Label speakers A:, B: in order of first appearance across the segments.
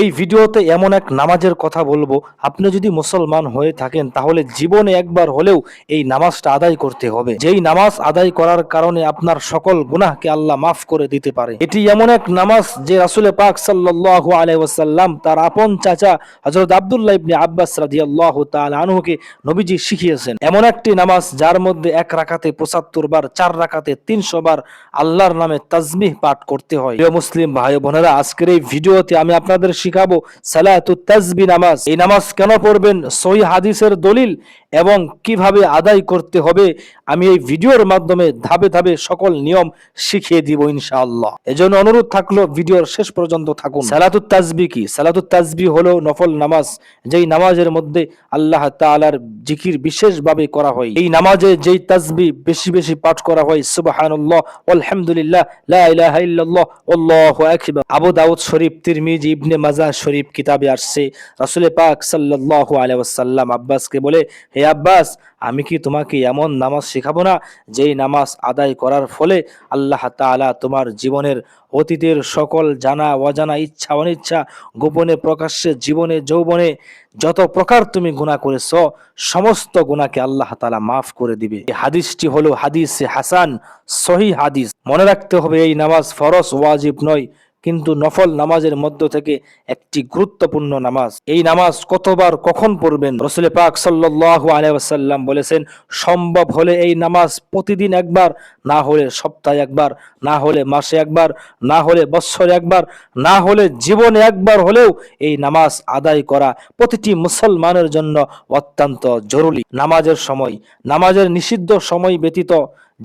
A: এই ভিডিওতে এমন এক নামাজের কথা বলব। আপনি যদি মুসলমান হয়ে থাকেন, তাহলে জীবনে একবার হলেও এই নামাজটা আদায় করতে হবে। যেই নামাজ আদায় করার কারণে আপনার সকল গুনাহকে আল্লাহ মাফ করে দিতে পারে। এটি এমন এক নামাজ যে রাসুলে পাক সাল্লাল্লাহু আলাইহি ওয়াসাল্লাম, তার আপন চাচা হযরত আব্দুল্লাহ ইবনে আব্বাস রাদিয়াল্লাহু তাআলা আনহুকে নবীজি শিখিয়েছেন। এমন একটি নামাজ যার মধ্যে এক রাকাতে 75 বার, চার রাকাতে 300 বার আল্লাহর নামে তাজমিহ পাঠ করতে হয়। প্রিয় মুসলিম ভাই বোনেরা আজকের এই ভিডিওতে আমি আপনাদের শিখাবো। সালাতুত তাজবি নামাজ। এই নামাজ কেন পড়বেন? সহি হাদিসের দলিল এবং কীভাবে আদায় করতে হবে? আমি এই ভিডিওর মাধ্যমে ধাপে ধাপে সকল নিয়ম শিখিয়ে দিব ইনশাআল্লাহ। এজন্য অনুরোধ থাকল ভিডিওর শেষ পর্যন্ত থাকুন। সালাতুত তাজবি কি? সালাতুত তাজবি হলো নফল নামাজ, যেই নামাজের মধ্যে আল্লাহ তাআলার জিকির বিশেষভাবে করা হয়। এই নামাজে যেই তাজবি বেশি বেশি পাঠ করা হয়, সুবহানাল্লাহ আলহামদুলিল্লাহ আবু দাউদ শরীফ, তিরমিজি, ইবনে মাজাহ শরীফ কিতাবে আসছে। রাসূল পাক সাল্লাল্লাহু আলাইহি ওয়াসাল্লাম আব্বাসকে বলে, হে আব্বাস, আমি কি তোমাকে এমন নামাজ শেখাবো না, যেই নামাজ আদায় করার ফলে আল্লাহ তাআলা তোমার জীবনের অতীতের সকল জানা, অজানা, ইচ্ছা, অনিচ্ছা, গোপনে প্রকাশ্যে জীবনে, যৌবনে যত প্রকার তুমি গুনাহ করেছ, সমস্ত গুণাকে আল্লাহ তাআলা মাফ করে দিবে। এই হাদিসটি হলো হাদিস হাসান সহি হাদিস। মনে রাখতে হবে, এই নামাজ ফরজ, ওয়াজিব নয়। কিন্তু নফল নামাজের মধ্য থেকে একটি গুরুত্বপূর্ণ নামাজ। এই নামাজ কতবার কখন পড়বেন? রসুল পাক সাল্লাল্লাহু আলাইহি ওয়াসাল্লাম বলেছেন, সম্ভব হলে এই নামাজ প্রতিদিন একবার, না হলে সপ্তাহে একবার, না হলে মাসে একবার, না হলে বৎসরে একবার, না হলে জীবনে একবার হলেও এই নামাজ আদায় করা প্রতিটি মুসলমানের জন্য অত্যন্ত জরুরি। নামাজের সময়, নামাজের নিষিদ্ধ সময় ব্যতীত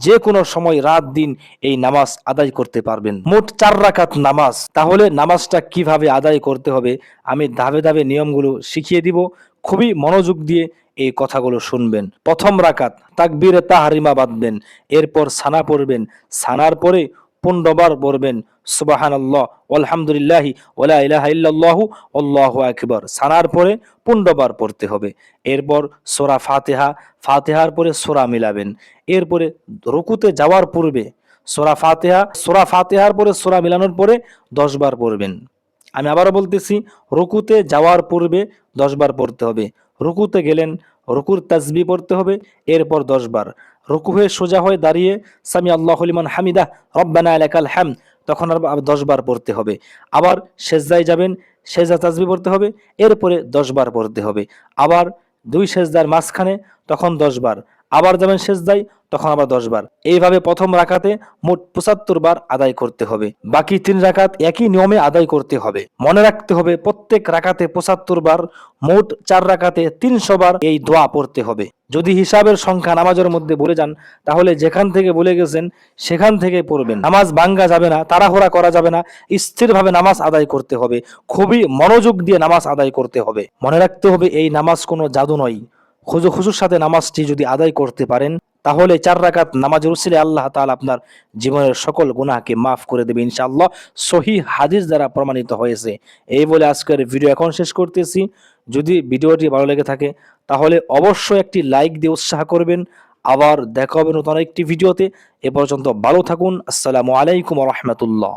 A: যে কোনো সময় রাত দিন এই নামাজ আদায় করতে পারবেন। মোট চার রাকাত নামাজ। তাহলে নামাজটা কীভাবে আদায় করতে হবে, আমি ধাপে ধাপে নিয়মগুলো শিখিয়ে দিব। খুবই মনোযোগ দিয়ে এই কথাগুলো শুনবেন। প্রথম রাকাত তাকবীরে তাহারিমা বাঁধবেন। এরপর সানা পড়বেন। সানার পরে পনেরোবার পড়বেন সুবাহান আল্লাহ আলহামদুলিল্লাহি ওলা ইলাহা ইল্লাল্লাহু, আল্লাহু আকবার। সানার পরে পনেরোবার পড়তে হবে। এরপর সোরা ফাতেহা, ফাতেহার পরে সোরা মিলাবেন। এরপরে রুকুতে যাওয়ার পূর্বে সোরা ফাতেহা, সোরা ফাতেহার পরে সোরা মিলানোর পরে দশবার পড়বেন। আমি আবারও বলতেছি, রুকুতে যাওয়ার পূর্বে দশবার পড়তে হবে। রুকুতে গেলেন, রুকুর তাজবি পড়তে হবে, এরপর দশবার। রুকু হয়ে সোজা হয়ে দাঁড়িয়ে, সামি আল্লাহ হলিমান হামিদা, রব্বানা এলাকাল হ্যাম তখন আর দশবার পড়তে হবে। আবার সেজদায় যাবেন শেষদা তাজবি পড়তে হবে, এরপরে দশবার পড়তে হবে। আবার দুই শেষদার মাঝখানে, তখন দশ বার আবার যাবেন শেষদায় তখন আবার দশ বার। এইভাবে প্রথম রাকাতে মোট পঁচাত্তর বার আদায় করতে হবে। বাকি তিন রাকাত একই নিয়মে আদায় করতে হবে। মনে রাখতে হবে, প্রত্যেক রাকাতে পঁচাত্তর বার, মোট চার রাকাতে তিনশো বার এই দোয়া পড়তে হবে। যদি হিসাবের সংখ্যা নামাজের মধ্যে বলে যান, তাহলে যেখান থেকে বলে গেছেন, সেখান থেকে পড়বেন। নামাজ ভাঙ্গা যাবে না, তাড়াহুড়া করা যাবে না, স্থিরভাবে নামাজ আদায় করতে হবে। খুবই মনোযোগ দিয়ে নামাজ আদায় করতে হবে। মনে রাখতে হবে, এই নামাজ কোনো জাদু নয়। খুজু খুজুর সাথে নামাজটি যদি আদায় করতে পারেন, তাহলে চার রাকাত নামাজের উসিলে আল্লাহ তাআলা আপনার জীবনের সকল গুনাহকে মাফ করে দেবে ইনশাআল্লাহ। সহি হাদিস দ্বারা প্রমাণিত হয়েছে। এই বলে আজকের ভিডিও এখন শেষ করতেছি। যদি ভিডিওটি ভালো লেগে থাকে, তাহলে অবশ্যই একটি লাইক দিয়ে উৎসাহ করবেন। আবার দেখা হবে নতুন একটি ভিডিওতে। এ পর্যন্ত ভালো থাকুন। আসসালামু আলাইকুম রহমতুল্লাহ।